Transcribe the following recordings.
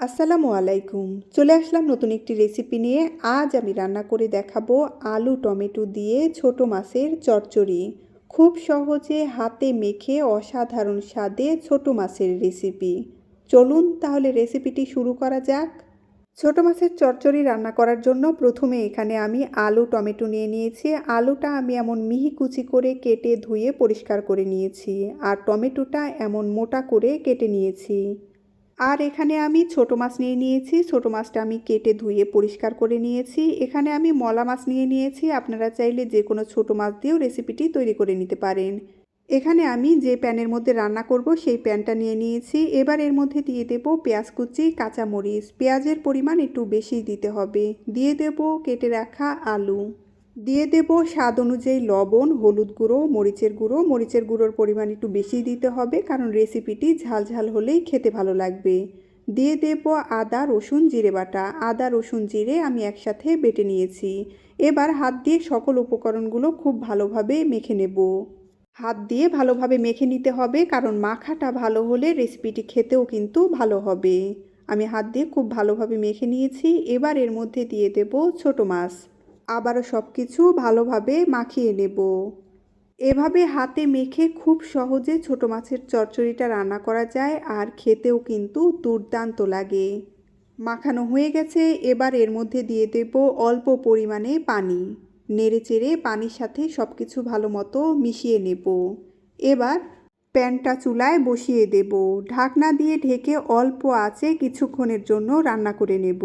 আসসালামু আলাইকুম। চলে আসলাম নতুন একটি রেসিপি নিয়ে। আজ আমি রান্না করে দেখাবো আলু টমেটো দিয়ে ছোট মাছের চচ্চড়ি। খুব সহজে হাতে মেখে অসাধারণ স্বাদে ছোট মাছের রেসিপি। চলুন তাহলে রেসিপিটি শুরু করা যাক। ছোট মাছের চচ্চড়ি রান্না করার জন্য প্রথমে এখানে আমি আলু টমেটো নিয়ে নিয়েছি। আলুটা আমি এমন মিহি কুচি করে কেটে ধুয়ে পরিষ্কার করে নিয়েছি। আর টমেটোটা এমন মোটা করে কেটে নিয়েছি। আর এখানে আমি ছোট মাছ নিয়ে নিয়েছি। ছোট মাছটা আমি কেটে ধুয়ে পরিষ্কার করে নিয়েছি। এখানে আমি মলা মাছ নিয়ে নিয়েছি। আপনারা চাইলে যে কোনো ছোট মাছ দিয়েও রেসিপিটি তৈরি করে নিতে পারেন। এখানে আমি যে প্যানের মধ্যে রান্না করব, সেই প্যানটা নিয়ে নিয়েছি। এবার এর মধ্যে দিয়ে দেব পেঁয়াজ কুচি, কাঁচামরিচ। পেঁয়াজের পরিমাণ একটু বেশি দিতে হবে। দিয়ে দেব কেটে রাখা আলু। দিয়ে দেব স্বাদ অনুযায়ী লবণ, হলুদ গুঁড়ো, মরিচের গুঁড়ো। মরিচের গুঁড়োর পরিমাণ একটু বেশি দিতে হবে কারণ রেসিপিটি ঝাল ঝাল হলেই খেতে ভালো লাগবে। দিয়ে দেব আদা, রসুন, জিরে বাটা। আদা, রসুন, জিরে আমি একসাথে বেটে নিয়েছি। এবার হাত দিয়ে সকল উপকরণগুলো খুব ভালোভাবে মেখে নেব। হাত দিয়ে ভালোভাবে মেখে নিতে হবে কারণ মাখাটা ভালো হলে রেসিপিটি খেতেও কিন্তু ভালো হবে। আমি হাত দিয়ে খুব ভালোভাবে মেখে নিয়েছি। এবার এর মধ্যে দিয়ে দেব ছোট মাছ। আবারও সব কিছু ভালোভাবে মাখিয়ে নেব। এভাবে হাতে মেখে খুব সহজে ছোট মাছের চচ্চড়িটা রান্না করা যায় আর খেতেও কিন্তু দুর্দান্ত লাগে। মাখানো হয়ে গেছে, এবার এর মধ্যে দিয়ে দেব অল্প পরিমাণে পানি। নেড়ে চেড়ে পানির সাথে সব কিছু ভালো মতো মিশিয়ে নেব। এবার প্যানটা চুলায় বসিয়ে দেব। ঢাকনা দিয়ে ঢেকে অল্প আঁচে কিছুক্ষণের জন্য রান্না করে নেব।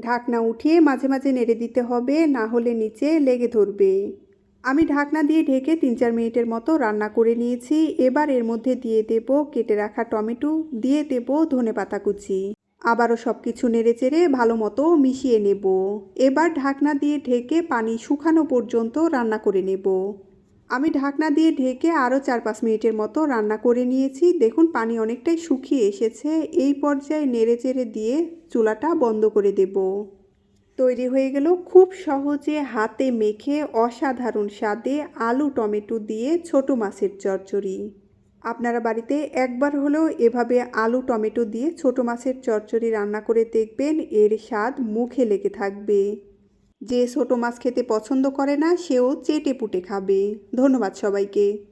ঢাকনা উঠিয়ে মাঝে মাঝে নেড়ে দিতে হবে, না হলে নিচে লেগে ধরবে। আমি ঢাকনা দিয়ে ঢেকে তিন চার মিনিটের মতো রান্না করে নিয়েছি। এবার এর মধ্যে দিয়ে দেব কেটে রাখা টমেটো, দিয়ে দেব ধনে পাতা কুচি। আবারও সব কিছু নেড়ে চেড়ে ভালো মতো মিশিয়ে নেব। এবার ঢাকনা দিয়ে ঢেকে পানি শুকানো পর্যন্ত রান্না করে নেব। আমি ঢাকনা দিয়ে ঢেকে আরও চার পাঁচ মিনিটের মতো রান্না করে নিয়েছি। দেখুন, পানি অনেকটাই শুকিয়ে এসেছে। এই পর্যায়ে নেড়ে চেড়ে দিয়ে চুলাটা বন্ধ করে দেব। তৈরি হয়ে গেল খুব সহজে হাতে মেখে অসাধারণ স্বাদে আলু টমেটো দিয়ে ছোট মাছের চচ্চড়ি। আপনারা বাড়িতে একবার হলেও এভাবে আলু টমেটো দিয়ে ছোট মাছের চচ্চড়ি রান্না করে দেখবেন, এর স্বাদ মুখে লেগে থাকবে। যে ছোটো মাছ খেতে পছন্দ করে না সেও চেটে পুটে খাবে। ধন্যবাদ সবাইকে।